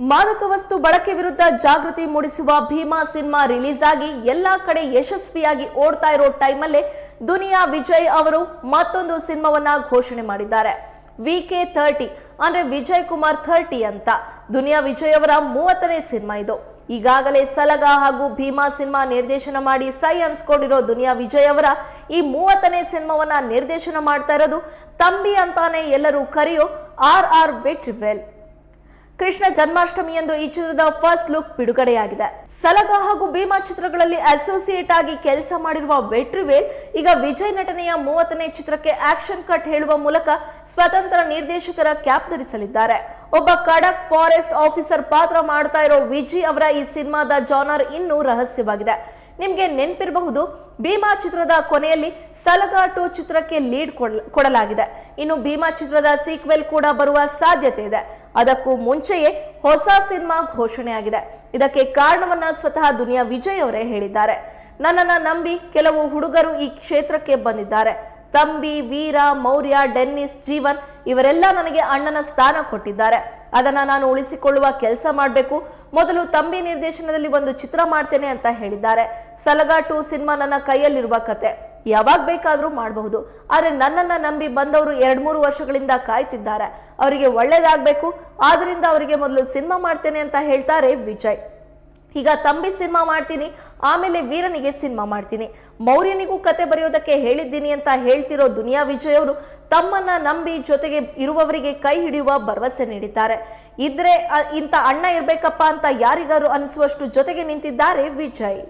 ಮಾದಕ ವಸ್ತು ಬಳಕೆ ವಿರುದ್ಧ ಜಾಗೃತಿ ಮೂಡಿಸುವ ಭೀಮಾ ಸಿನಿಮಾ ರಿಲೀಸ್ ಆಗಿ ಎಲ್ಲಾ ಕಡೆ ಯಶಸ್ವಿಯಾಗಿ ಓಡ್ತಾ ಇರೋ ಟೈಮಲ್ಲೇ ದುನಿಯಾ ವಿಜಯ್ ಅವರು ಮತ್ತೊಂದು ಸಿನಿಮಾವನ್ನ ಘೋಷಣೆ ಮಾಡಿದ್ದಾರೆ. ವಿ ಕೆ ಥರ್ಟಿ ಅಂದ್ರೆ ವಿಜಯ್ ಕುಮಾರ್ ಥರ್ಟಿ ಅಂತ. ದುನಿಯಾ ವಿಜಯ್ ಅವರ ಮೂವತ್ತನೇ ಸಿನಿಮಾ ಇದು. ಈಗಾಗಲೇ ಸಲಗ ಹಾಗೂ ಭೀಮಾ ಸಿನಿಮಾ ನಿರ್ದೇಶನ ಮಾಡಿ ಸೈ ಅನ್ಸ್ಕೊಂಡಿರೋ ದುನಿಯಾ ವಿಜಯ್ ಅವರ ಈ ಮೂವತ್ತನೇ ಸಿನಿಮಾವನ್ನ ನಿರ್ದೇಶನ ಮಾಡ್ತಾ ಇರೋದು ತಂಬಿ ಅಂತಾನೆ ಎಲ್ಲರೂ ಕರೆಯೋ ಆರ್ ಆರ್ ವೆಟ್ರಿವೆಲ್. ಕೃಷ್ಣ ಜನ್ಮಾಷ್ಟಮಿ ಎಂದು ಈ ಚಿತ್ರದ ಫಸ್ಟ್ ಲುಕ್ ಬಿಡುಗಡೆಯಾಗಿದೆ. ಸಲಗ ಹಾಗೂ ಭೀಮಾ ಚಿತ್ರಗಳಲ್ಲಿ ಅಸೋಸಿಯೇಟ್ ಆಗಿ ಕೆಲಸ ಮಾಡಿರುವ ವೆಟ್ರಿವೇಲ್, ಈಗ ವಿಜಯ್ ನಟನೆಯ ಮೂವತ್ತನೇ ಚಿತ್ರಕ್ಕೆ ಆಕ್ಷನ್ ಕಟ್ ಹೇಳುವ ಮೂಲಕ ಸ್ವತಂತ್ರ ನಿರ್ದೇಶಕರ ಕ್ಯಾಪ್ ಧರಿಸಲಿದ್ದಾರೆ. ಒಬ್ಬ ಖಡಕ್ ಫಾರೆಸ್ಟ್ ಆಫೀಸರ್ ಪಾತ್ರ ಮಾಡ್ತಾ ಇರೋ ವಿಜಿ ಅವರ ಈ ಸಿನಿಮಾದ ಜಾನರ್ ಇನ್ನೂ ರಹಸ್ಯವಾಗಿದೆ. ನಿಮ್ಗೆ ನೆನಪಿರಬಹುದು, ಭೀಮಾ ಚಿತ್ರದ ಕೊನೆಯಲ್ಲಿ ಸಲಗಾಟು ಚಿತ್ರಕ್ಕೆ ಲೀಡ್ ಕೊಡಲಾಗಿದೆ. ಇನ್ನು ಭೀಮಾ ಚಿತ್ರದ ಸೀಕ್ವೆಲ್ ಕೂಡ ಬರುವ ಸಾಧ್ಯತೆ ಇದೆ. ಅದಕ್ಕೂ ಮುಂಚೆಯೇ ಹೊಸ ಸಿನಿಮಾ ಘೋಷಣೆಯಾಗಿದೆ. ಇದಕ್ಕೆ ಕಾರಣವನ್ನ ಸ್ವತಃ ದುನಿಯಾ ವಿಜಯ್ ಅವರೇ ಹೇಳಿದ್ದಾರೆ. ನನ್ನನ್ನ ನಂಬಿ ಕೆಲವು ಹುಡುಗರು ಈ ಕ್ಷೇತ್ರಕ್ಕೆ ಬಂದಿದ್ದಾರೆ. ತಂಬಿ, ವೀರ, ಮೌರ್ಯ, ಡೆನ್ನಿಸ್, ಜೀವನ್ ಇವರೆಲ್ಲ ನನಗೆ ಅಣ್ಣನ ಸ್ಥಾನ ಕೊಟ್ಟಿದ್ದಾರೆ. ಅದನ್ನ ನಾನು ಉಳಿಸಿಕೊಳ್ಳುವ ಕೆಲಸ ಮಾಡಬೇಕು. ಮೊದಲು ತಂಬಿ ನಿರ್ದೇಶನದಲ್ಲಿ ಒಂದು ಚಿತ್ರ ಮಾಡ್ತೇನೆ ಅಂತ ಹೇಳಿದ್ದಾರೆ. ಸಲಗಾಟು ಸಿನಿಮಾ ನನ್ನ ಕೈಯಲ್ಲಿರುವ ಕತೆ. ಯಾವಾಗ ಬೇಕಾದರೂ ಮಾಡಬಹುದು. ಆದರೆ ನನ್ನನ್ನ ನಂಬಿ ಬಂದವರು ಎರಡ್ ಮೂರು ವರ್ಷಗಳಿಂದ ಕಾಯ್ತಿದ್ದಾರೆ. ಅವರಿಗೆ ಒಳ್ಳೆಯದಾಗಬೇಕು ಆದ್ದರಿಂದ ಅವರಿಗೆ ಮೊದಲು ಸಿನಿಮಾ ಮಾಡ್ತೇನೆ ಅಂತ ಹೇಳ್ತಾರೆ ವಿಜಯ್. ಈಗ ತಂಬಿ ಸಿನಿಮಾ ಮಾಡ್ತೀನಿ, ಆಮೇಲೆ ವೀರನಿಗೆ ಸಿನಿಮಾ ಮಾಡ್ತೀನಿ. ಮೌರ್ಯನಿಗೂ ಕತೆ ಬರೆಯೋದಕ್ಕೆ ಹೇಳಿದ್ದೀನಿ ಅಂತ ಹೇಳ್ತಿರೋ ದುನಿಯಾ ವಿಜಯ್ ಅವರು ತಮ್ಮನ್ನ ನಂಬಿ ಜೊತೆಗೆ ಇರುವವರಿಗೆ ಕೈ ಹಿಡಿಯುವ ಭರವಸೆ ನೀಡಿದ್ದಾರೆ. ಇದ್ರೆ ಇಂಥ ಅಣ್ಣ ಇರಬೇಕಪ್ಪ ಅಂತ ಯಾರಿಗಾರು ಅನಿಸುವಷ್ಟು ಜೊತೆಗೆ ನಿಂತಿದ್ದಾರೆ ವಿಜಯ್.